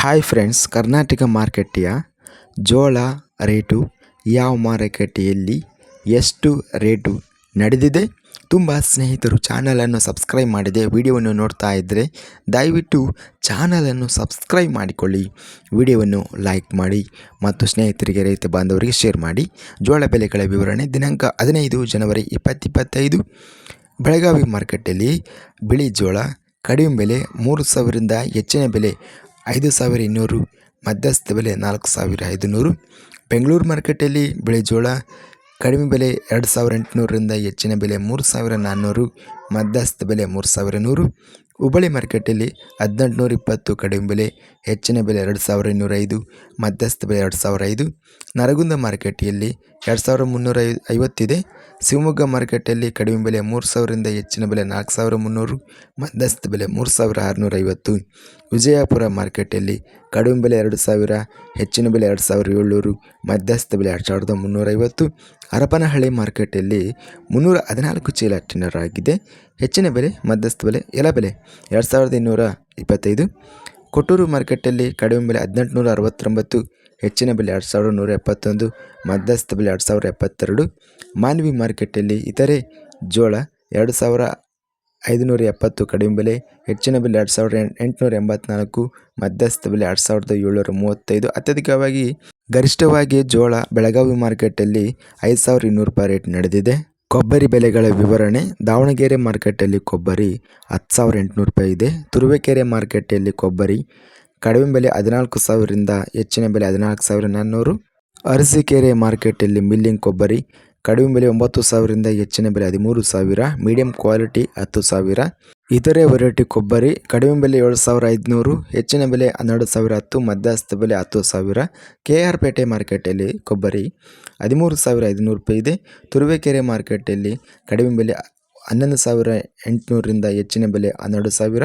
Hi friends Karnataka ಮಾರುಕಟ್ಟೆಯ ಜೋಳ rate ಯಾವ ಮಾರುಕಟ್ಟೆಯಲ್ಲಿ ಎಷ್ಟು ರೇಟು ನಡೆದಿದೆ? ತುಂಬ ಸ್ನೇಹಿತರು ಚಾನಲನ್ನು ಸಬ್ಸ್ಕ್ರೈಬ್ ಮಾಡಿದೆ. ವಿಡಿಯೋವನ್ನು ನೋಡ್ತಾ ಇದ್ದರೆ ದಯವಿಟ್ಟು ಚಾನಲನ್ನು ಸಬ್ಸ್ಕ್ರೈಬ್ ಮಾಡಿಕೊಳ್ಳಿ. ವಿಡಿಯೋವನ್ನು ಲೈಕ್ ಮಾಡಿ ಮತ್ತು ಸ್ನೇಹಿತರಿಗೆ, ರೈತ ಬಾಂಧವರಿಗೆ ಶೇರ್ ಮಾಡಿ. ಜೋಳ ಬೆಲೆಗಳ ವಿವರಣೆ ದಿನಾಂಕ ಹದಿನೈದು ಜನವರಿ ಇಪ್ಪತ್ತಿಪ್ಪತ್ತೈದು. ಬೆಳಗಾವಿ ಮಾರುಕಟ್ಟೆಯಲ್ಲಿ ಬಿಳಿ ಜೋಳ ಕಡಿಮೆ ಬೆಲೆ ಮೂರು ಸಾವಿರದಿಂದ ಹೆಚ್ಚಿನ ಬೆಲೆ ಐದು ಸಾವಿರ ಇನ್ನೂರು, ಮಧ್ಯಸ್ಥ ಬೆಲೆ ನಾಲ್ಕು ಸಾವಿರ ಐದುನೂರು. ಬೆಂಗಳೂರು ಮಾರ್ಕೆಟಲ್ಲಿ ಬೆಳೆ ಜೋಳ, ಕಡಿಮೆ ಬೆಲೆ ಎರಡು ಸಾವಿರ ಎಂಟುನೂರರಿಂದ ಹೆಚ್ಚಿನ ಬೆಲೆ ಮೂರು ಸಾವಿರ ನಾನ್ನೂರು, ಮಧ್ಯಸ್ಥ ಬೆಲೆ ಮೂರು ಸಾವಿರ ನೂರು. ಹುಬ್ಬಳ್ಳಿ ಮಾರ್ಕೆಟಲ್ಲಿ ಹದಿನೆಂಟುನೂರ ಇಪ್ಪತ್ತು, ಕಡಿಮೆ ಬೆಲೆ ಹೆಚ್ಚಿನ ಬೆಲೆ ಎರಡು ಸಾವಿರ ಇನ್ನೂರೈದು, ಮಧ್ಯಸ್ಥ ಬೆಲೆ ಎರಡು ಸಾವಿರ ಐದು. ನರಗುಂದ ಮಾರುಕಟ್ಟೆಯಲ್ಲಿ ಎರಡು ಸಾವಿರ ಮುನ್ನೂರ ಐವತ್ತಿದೆ. ಶಿವಮೊಗ್ಗ ಮಾರುಕಟ್ಟೆಯಲ್ಲಿ ಕಡಿಮೆ ಬೆಲೆ ಮೂರು ಸಾವಿರದಿಂದ ಹೆಚ್ಚಿನ ಬೆಲೆ ನಾಲ್ಕು ಸಾವಿರ ಮುನ್ನೂರು ಮಧ್ಯಸ್ಥ ಬೆಲೆ ಮೂರು ಸಾವಿರ ಆರುನೂರ ಐವತ್ತು ವಿಜಯಪುರ ಮಾರುಕಟ್ಟೆಯಲ್ಲಿ ಕಡಿಮೆ ಬೆಲೆ ಎರಡು ಸಾವಿರ, ಹೆಚ್ಚಿನ ಬೆಲೆ ಎರಡು ಸಾವಿರ ಏಳ್ನೂರು ಮಧ್ಯಸ್ಥ ಬೆಲೆ ಎರಡು ಸಾವಿರದ ಮುನ್ನೂರೈವತ್ತು. ಹರಪನಹಳ್ಳಿ ಮಾರುಕಟ್ಟೆಯಲ್ಲಿ ಮುನ್ನೂರ ಹದಿನಾಲ್ಕು ಚೀಲ ಟಿನ್ನರಾಗಿದೆ ಹೆಚ್ಚಿನ ಬೆಲೆ ಮಧ್ಯಸ್ಥ ಬೆಲೆ, ಎಲ್ಲ ಬೆಲೆ ಎರಡು ಸಾವಿರದ ಇನ್ನೂರ ಇಪ್ಪತ್ತೈದು. ಕೊಟ್ಟೂರು ಮಾರ್ಕೆಟಲ್ಲಿ ಕಡಿಮೆ ಬೆಲೆ ಹದಿನೆಂಟುನೂರ ಅರವತ್ತೊಂಬತ್ತು ಹೆಚ್ಚಿನ ಬೆಲೆ ಎರಡು ಸಾವಿರದ ನೂರ ಎಪ್ಪತ್ತೊಂದು, ಮಧ್ಯಸ್ಥ ಬೆಲೆ ಎರಡು ಸಾವಿರ ಎಪ್ಪತ್ತೆರಡು, ಮಾನ್ವಿ ಮಾರ್ಕೆಟಲ್ಲಿ ಇತರೆ ಜೋಳ ಎರಡು ಸಾವಿರ ಐದುನೂರ ಎಪ್ಪತ್ತು ಕಡಿಮೆ ಬೆಲೆ, ಹೆಚ್ಚಿನ ಬೆಲೆ ಎರಡು ಸಾವಿರದ ಎಂಟುನೂರ ಎಂಬತ್ನಾಲ್ಕು, ಮಧ್ಯಸ್ಥ ಬೆಲೆ ಎರಡು ಸಾವಿರದ ಏಳ್ನೂರ ಮೂವತ್ತೈದು. ಅತ್ಯಧಿಕವಾಗಿ ಗರಿಷ್ಠವಾಗಿ ಜೋಳ ಬೆಳಗಾವಿ ಮಾರ್ಕೆಟಲ್ಲಿ ಐದು ಸಾವಿರ ಇನ್ನೂರು ರೂಪಾಯಿ ರೇಟ್ ನಡೆದಿದೆ. ಕೊಬ್ಬರಿ ಬೆಲೆಗಳ ವಿವರಣೆ, ದಾವಣಗೆರೆ ಮಾರ್ಕೆಟಲ್ಲಿ ಕೊಬ್ಬರಿ ಹತ್ತು ಸಾವಿರ ಎಂಟುನೂರು ರೂಪಾಯಿ ಇದೆ. ತುರುವೇಕೆರೆ ಮಾರ್ಕೆಟಲ್ಲಿ ಕೊಬ್ಬರಿ ಕಡಿಮೆ ಬೆಲೆ ಹದಿನಾಲ್ಕು ಸಾವಿರದಿಂದ ಹೆಚ್ಚಿನ ಬೆಲೆ ಹದಿನಾಲ್ಕು ಸಾವಿರ ನಾನ್ನೂರು ಅರಸೀಕೆರೆ ಮಾರ್ಕೆಟಲ್ಲಿ ಮಿಲ್ಲಿಂಗ್ ಕೊಬ್ಬರಿ, ಕಡಿಮೆ ಬೆಲೆ ಒಂಬತ್ತು ಸಾವಿರದಿಂದ ಹೆಚ್ಚಿನ ಬೆಲೆ ಹದಿಮೂರು ಸಾವಿರ ಮೀಡಿಯಂ ಕ್ವಾಲಿಟಿ ಹತ್ತು ಸಾವಿರ. ಇತರೆ ವೆರೈಟಿ ಕೊಬ್ಬರಿ, ಕಡಿಮೆ ಬೆಲೆ ಏಳು ಸಾವಿರ ಐದುನೂರು, ಹೆಚ್ಚಿನ ಬೆಲೆ ಹನ್ನೆರಡು ಸಾವಿರ ಹತ್ತು, ಮಧ್ಯಸ್ಥ ಬೆಲೆ ಹತ್ತು ಸಾವಿರ. ಕೆ ಆರ್ ಪೇಟೆ ಮಾರ್ಕೆಟಲ್ಲಿ ಕೊಬ್ಬರಿ ಹದಿಮೂರು ಸಾವಿರ ಐದುನೂರು ರೂಪಾಯಿ ಇದೆ. ತುರುವೇಕೆರೆ ಮಾರ್ಕೆಟಲ್ಲಿ ಕಡಿಮೆ ಬೆಲೆ ಹನ್ನೊಂದು ಸಾವಿರ ಎಂಟುನೂರರಿಂದ ಹೆಚ್ಚಿನ ಬೆಲೆ ಹನ್ನೆರಡು ಸಾವಿರ.